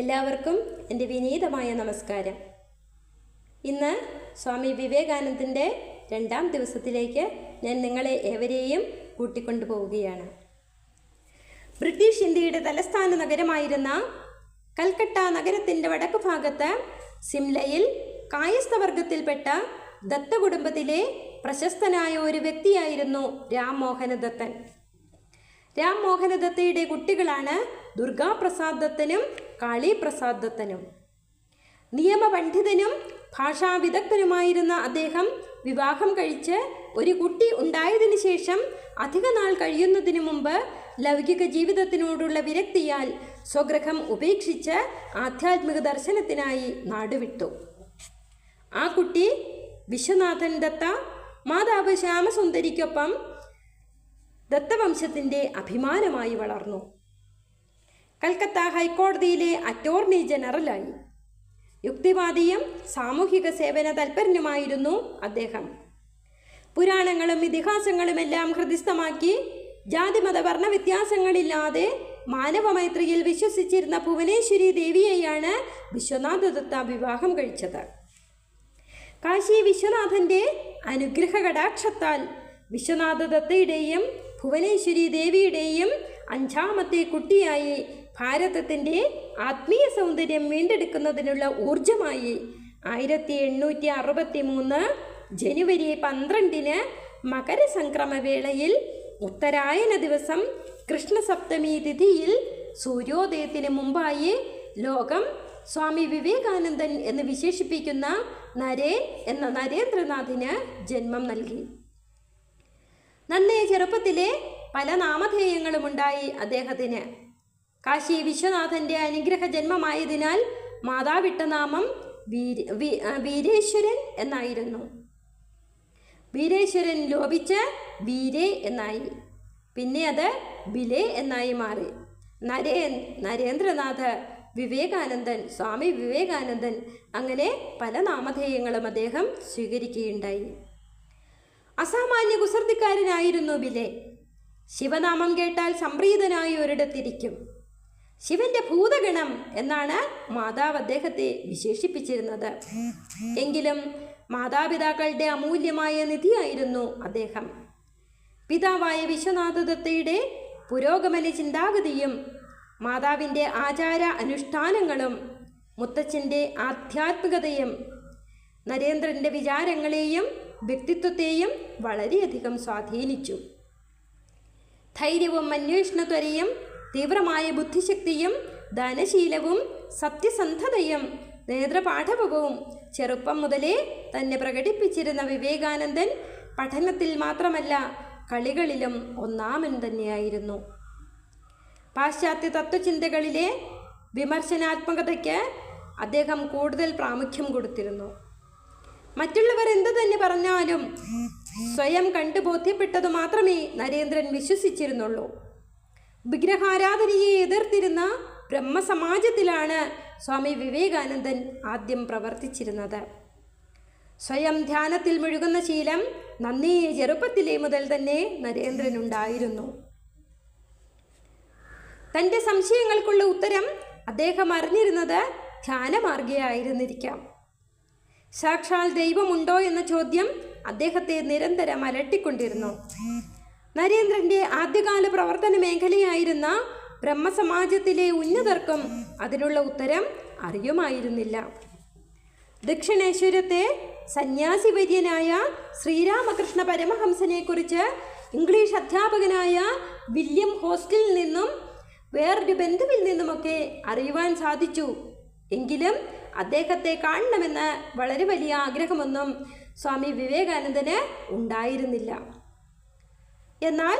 എല്ലാവർക്കും എന്റെ വിനീതമായ നമസ്കാരം. ഇന്ന് സ്വാമി വിവേകാനന്ദന്റെ രണ്ടാം ദിവസത്തിലേക്ക് ഞാൻ നിങ്ങളെ ഏവരെയും കൂട്ടിക്കൊണ്ടുപോവുകയാണ്. ബ്രിട്ടീഷ് ഇന്ത്യയുടെ തലസ്ഥാന നഗരമായിരുന്ന കൽക്കട്ട നഗരത്തിന്റെ വടക്ക് ഭാഗത്ത് സിംലയിൽ കായസ്ഥവർഗത്തിൽപ്പെട്ട ദത്ത കുടുംബത്തിലെ പ്രശസ്തനായ ഒരു വ്യക്തിയായിരുന്നു രാം ദത്തൻ രാം ദത്തയുടെ കുട്ടികളാണ് ദുർഗാപ്രസാദ് ദത്തനും കാളി പ്രസാദത്തനും നിയമപണ്ഡിതനും നിയമപണ്ഡിതനും ഭാഷാവിദഗ്ധനുമായിരുന്ന അദ്ദേഹം വിവാഹം കഴിച്ച് ഒരു കുട്ടി ഉണ്ടായതിനു ശേഷം അധിക നാൾ കഴിയുന്നതിനു മുമ്പ് ലൗകിക ജീവിതത്തിനോടുള്ള വിരക്തിയാൽ സ്വഗ്രഹം ഉപേക്ഷിച്ച് ആധ്യാത്മിക ദർശനത്തിനായി നാടുവിട്ടു. ആ കുട്ടി വിശ്വനാഥൻ ദത്ത മാതാവ് ശ്യാമസുന്ദരിക്കൊപ്പം ദത്തവംശത്തിന്റെ അഭിമാനമായി വളർന്നു. കൽക്കത്ത ഹൈക്കോടതിയിലെ അറ്റോർണി ജനറലായി. യുക്തിവാദിയും സാമൂഹിക സേവന തൽപരനുമായിരുന്നു അദ്ദേഹം. പുരാണങ്ങളും ഇതിഹാസങ്ങളുമെല്ലാം ഹൃദിസ്ഥമാക്കി ജാതിമത വർണ വ്യത്യാസങ്ങളില്ലാതെ മാനവമൈത്രിയിൽ വിശ്വസിച്ചിരുന്ന ഭുവനേശ്വരി ദേവിയെയാണ് വിശ്വനാഥ ദത്ത വിവാഹം കഴിച്ചത്. കാശി വിശ്വനാഥന്റെ അനുഗ്രഹ കടാക്ഷത്താൽ വിശ്വനാഥ ദത്തയുടെയും ഭുവനേശ്വരി ദേവിയുടെയും അഞ്ചാമത്തെ കുട്ടിയായി ഭാരതത്തിന്റെ ആത്മീയ സൗന്ദര്യം വീണ്ടെടുക്കുന്നതിനുള്ള ഊർജമായി ആയിരത്തി എണ്ണൂറ്റി അറുപത്തി മൂന്ന് ജനുവരി പന്ത്രണ്ടിന് മകരസംക്രമവേളയിൽ ഉത്തരായന ദിവസം കൃഷ്ണസപ്തമി തിഥിയിൽ സൂര്യോദയത്തിന് മുമ്പായി ലോകം സ്വാമി വിവേകാനന്ദൻ എന്ന് വിശേഷിപ്പിക്കുന്ന നരേൻ എന്ന നരേന്ദ്രനാഥിന് ജന്മം നൽകി. നന്നേ ചെറുപ്പത്തിലെ പല നാമധേയങ്ങളുമുണ്ടായി അദ്ദേഹത്തിന്. കാശി വിശ്വനാഥന്റെ അനുഗ്രഹ ജന്മമായതിനാൽ മാതാവിട്ട നാമം വീര വീരേശ്വരൻ എന്നായിരുന്നു. വീരേശ്വരൻ ലോപിച്ച് വീരേ എന്നായി. പിന്നെ അത് ബിലേ എന്നായി മാറി. നരേ നരേന്ദ്രനാഥ് വിവേകാനന്ദൻ സ്വാമി വിവേകാനന്ദൻ അങ്ങനെ പല നാമധേയങ്ങളും അദ്ദേഹം സ്വീകരിക്കുകയുണ്ടായി. അസാമാന്യ കുസൃതിക്കാരനായിരുന്നു ബിലെ ശിവനാമം കേട്ടാൽ സംപ്രീതനായി ഒരിടത്തിരിക്കും. ശിവന്റെ ഭൂതഗണം എന്നാണ് മാതാവ് അദ്ദേഹത്തെ വിശേഷിപ്പിച്ചിരുന്നത്. എങ്കിലും മാതാപിതാക്കളുടെ അമൂല്യമായ നിധിയായിരുന്നു അദ്ദേഹം. പിതാവായ വിശ്വനാഥദത്തയുടെ പുരോഗമന ചിന്താഗതിയും മാതാവിന്റെ ആചാര അനുഷ്ഠാനങ്ങളും മുത്തച്ഛന്റെ ആധ്യാത്മികതയും നരേന്ദ്രന്റെ വിചാരങ്ങളെയും വ്യക്തിത്വത്തെയും വളരെയധികം സ്വാധീനിച്ചു. ധൈര്യവും അന്വേഷണത്വരയും തീവ്രമായ ബുദ്ധിശക്തിയും ദാനശീലവും സത്യസന്ധതയും നേത്രപാഠവവും ചെറുപ്പം മുതലേ തന്നെ പ്രകടിപ്പിച്ചിരുന്ന വിവേകാനന്ദൻ പഠനത്തിൽ മാത്രമല്ല കളികളിലും ഒന്നാമൻ തന്നെയായിരുന്നു. പാശ്ചാത്യ തത്വചിന്തകളിലെ വിമർശനാത്മകതയ്ക്ക് അദ്ദേഹം കൂടുതൽ പ്രാമുഖ്യം കൊടുത്തിരുന്നു. മറ്റുള്ളവർ എന്തു തന്നെ പറഞ്ഞാലും സ്വയം കണ്ടു ബോധ്യപ്പെട്ടത് മാത്രമേ നരേന്ദ്രൻ വിശ്വസിച്ചിരുന്നുള്ളൂ. വിഗ്രഹാരാധനയെ എതിർത്തിരുന്ന ബ്രഹ്മസമാജത്തിലാണ് സ്വാമി വിവേകാനന്ദൻ ആദ്യം പ്രവർത്തിച്ചിരുന്നത്. സ്വയം ധ്യാനത്തിൽ മുഴുകുന്ന ശീലം നന്നേ ചെറുപ്പത്തിലെ മുതൽ തന്നെ നരേന്ദ്രനുണ്ടായിരുന്നു. തന്റെ സംശയങ്ങൾക്കുള്ള ഉത്തരം അദ്ദേഹം അറിഞ്ഞിരുന്നത് ധ്യാനമാർഗയായിരുന്നിരിക്കാം. സാക്ഷാൽ ദൈവമുണ്ടോ എന്ന ചോദ്യം അദ്ദേഹത്തെ നിരന്തരം അലട്ടിക്കൊണ്ടിരുന്നു. നരേന്ദ്രന്റെ ആദ്യകാല പ്രവർത്തന മേഖലയായിരുന്ന ബ്രഹ്മസമാജത്തിലെ ഉന്നതർക്കും അതിനുള്ള ഉത്തരം അറിയുമായിരുന്നില്ല. ദക്ഷിണേശ്വരത്തെ സന്യാസിവര്യനായ ശ്രീരാമകൃഷ്ണ പരമഹംസനെക്കുറിച്ച് ഇംഗ്ലീഷ് അധ്യാപകനായ വില്യം ഹോസ്റ്റലിൽ നിന്നും വേറൊരു ബന്ധുവിൽ നിന്നുമൊക്കെ അറിയുവാൻ സാധിച്ചു. എങ്കിലും അദ്ദേഹത്തെ കാണണമെന്ന് വളരെ വലിയ ആഗ്രഹമൊന്നും സ്വാമി വിവേകാനന്ദന് ഉണ്ടായിരുന്നില്ല. എന്നാൽ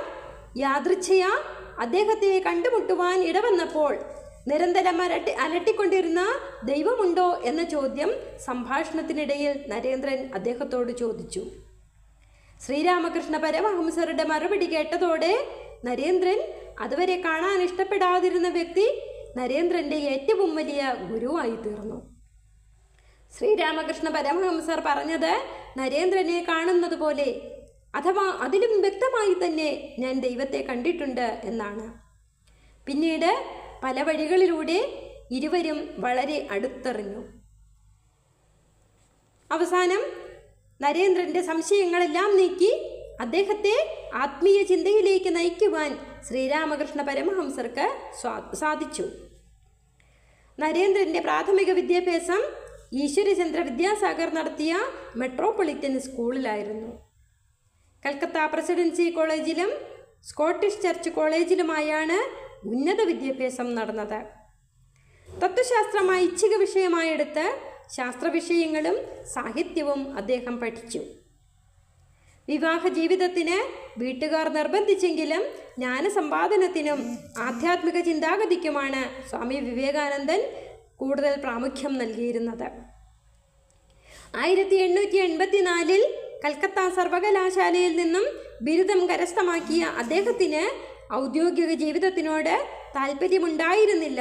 യാദൃച്ഛയ അദ്ദേഹത്തെ കണ്ടുമുട്ടുവാൻ ഇടവന്നപ്പോൾ നിരന്തരം അരട്ടി അലട്ടിക്കൊണ്ടിരുന്ന ദൈവമുണ്ടോ എന്ന ചോദ്യം സംഭാഷണത്തിനിടയിൽ നരേന്ദ്രൻ അദ്ദേഹത്തോട് ചോദിച്ചു. ശ്രീരാമകൃഷ്ണ പരമഹംസരുടെ മറുപടി കേട്ടതോടെ നരേന്ദ്രൻ അതുവരെ കാണാൻ ഇഷ്ടപ്പെടാതിരുന്ന വ്യക്തി നരേന്ദ്രന്റെ ഏറ്റവും വലിയ ഗുരുവായി തീർന്നു. ശ്രീരാമകൃഷ്ണ പരമഹംസർ പറഞ്ഞത് നരേന്ദ്രനെ കാണുന്നത് പോലെ. അഥവാ അതിലും വ്യക്തമായി തന്നെ ഞാൻ ദൈവത്തെ കണ്ടിട്ടുണ്ട് എന്നാണ്. പിന്നീട് പല വഴികളിലൂടെ ഇരുവരും വളരെ അടുത്തെറിഞ്ഞു. അവസാനം നരേന്ദ്രന്റെ സംശയങ്ങളെല്ലാം നീക്കി അദ്ദേഹത്തെ ആത്മീയ ചിന്തയിലേക്ക് നയിക്കുവാൻ ശ്രീരാമകൃഷ്ണ പരമഹംസർക്ക് സാധിച്ചു. നരേന്ദ്രന്റെ പ്രാഥമിക വിദ്യാഭ്യാസം ഈശ്വരചന്ദ്ര വിദ്യാസാഗർ നടത്തിയ മെട്രോപൊളിറ്റൻ സ്കൂളിലായിരുന്നു. കൽക്കത്ത പ്രസിഡൻസി കോളേജിലും സ്കോട്ടിഷ് ചർച്ച് കോളേജിലുമായാണ് ഉന്നത വിദ്യാഭ്യാസം നടന്നത്. തത്വശാസ്ത്രം ഐച്ഛിക വിഷയമായെടുത്ത് ശാസ്ത്രവിഷയങ്ങളും സാഹിത്യവും അദ്ദേഹം പഠിച്ചു. വിവാഹ ജീവിതത്തിന് വീട്ടുകാർ നിർബന്ധിച്ചെങ്കിലും ജ്ഞാനസമ്പാദനത്തിനും ആധ്യാത്മിക ചിന്താഗതിക്കുമാണ് സ്വാമി വിവേകാനന്ദൻ കൂടുതൽ പ്രാമുഖ്യം നൽകിയിരുന്നത്. ആയിരത്തി എണ്ണൂറ്റി എൺപത്തിനാലിൽ കൽക്കത്ത സർവകലാശാലയിൽ നിന്നും ബിരുദം കരസ്ഥമാക്കിയ അദ്ദേഹത്തിന് ഔദ്യോഗിക ജീവിതത്തിനോട് താല്പര്യമുണ്ടായിരുന്നില്ല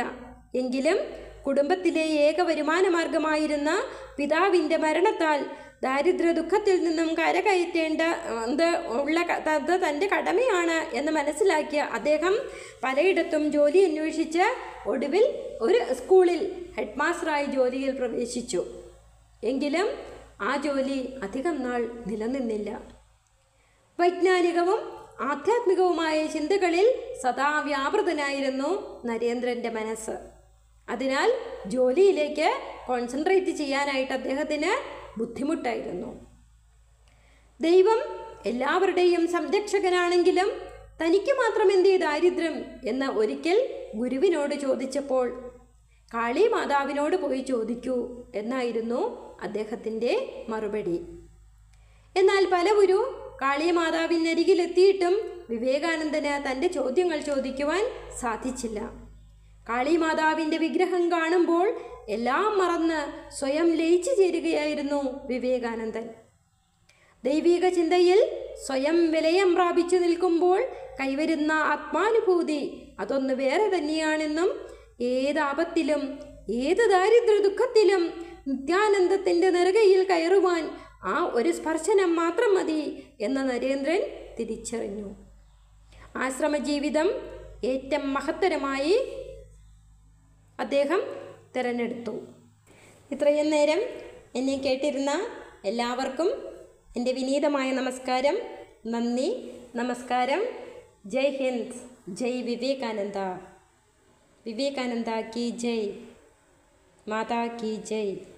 എങ്കിലും കുടുംബത്തിലെ ഏക വരുമാന മാർഗമായിരുന്ന പിതാവിന്റെ മരണത്താൽ ദാരിദ്ര്യ ദുഃഖത്തിൽ നിന്നും കരകയറ്റേണ്ട അത് ഉള്ള അത് തന്റെ കടമയാണ് എന്ന് മനസ്സിലാക്കിയ അദ്ദേഹം പലയിടത്തും ജോലി അന്വേഷിച്ച് ഒടുവിൽ ഒരു സ്കൂളിൽ ഹെഡ് മാസ്റ്ററായി ജോലിയിൽ പ്രവേശിച്ചു. എങ്കിലും ആ ജോലി അധികം നാൾ നിലനിന്നില്ല. വൈജ്ഞാനികവും ആധ്യാത്മികവുമായ ചിന്തകളിൽ സദാ വ്യാപൃതനായിരുന്നു നരേന്ദ്രന്റെ മനസ്സ്. അതിനാൽ ജോലിയിലേക്ക് കോൺസെൻട്രേറ്റ് ചെയ്യാനായിട്ട് അദ്ദേഹത്തിന് ബുദ്ധിമുട്ടായിരുന്നു. ദൈവം എല്ലാവരുടെയും സംരക്ഷകനാണെങ്കിലും തനിക്ക് മാത്രം എന്തേ ദാരിദ്ര്യം എന്ന് ഒരിക്കൽ ഗുരുവിനോട് ചോദിച്ചപ്പോൾ കാളി മാതാവിനോട് പോയി ചോദിക്കൂ എന്നായിരുന്നു അദ്ദേഹത്തിന്റെ മറുപടി. എന്നാൽ പലവരു കാളി മാതാവിനരികിലെത്തിയിട്ടും വിവേകാനന്ദന് തന്റെ ചോദ്യങ്ങൾ ചോദിക്കുവാൻ സാധിച്ചില്ല. കാളി മാതാവിന്റെ വിഗ്രഹം കാണുമ്പോൾ എല്ലാം മറന്ന് സ്വയം ലയിച്ചു ചേരുകയായിരുന്നു വിവേകാനന്ദൻ. ദൈവിക ചിന്തയിൽ സ്വയം വിലയം പ്രാപിച്ചു നിൽക്കുമ്പോൾ കൈവരുന്ന ആത്മാനുഭൂതി അതൊന്ന് വേറെ തന്നെയാണെന്നും ഏത് ആപത്തിലും ഏത് ദാരിദ്ര്യ ദുഃഖത്തിലും നിത്യാനന്ദത്തിന്റെ നെറുകയിൽ കയറുവാൻ ആ ഒരു സ്പർശനം മാത്രം മതി എന്ന് നരേന്ദ്രൻ തിരിച്ചറിഞ്ഞു. ആശ്രമജീവിതം ഏറ്റവും മഹത്തരമായി അദ്ദേഹം തിരഞ്ഞെടുത്തു. ഇത്രയും നേരം എന്നെ കേട്ടിരുന്ന എല്ലാവർക്കും എന്റെ വിനീതമായ നമസ്കാരം. നന്ദി. നമസ്കാരം. ജയ് ഹിന്ദ്. ജയ് വിവേകാനന്ദ. വിവേകാനന്ദ കി ജയ്. മാതാ കി ജയ്.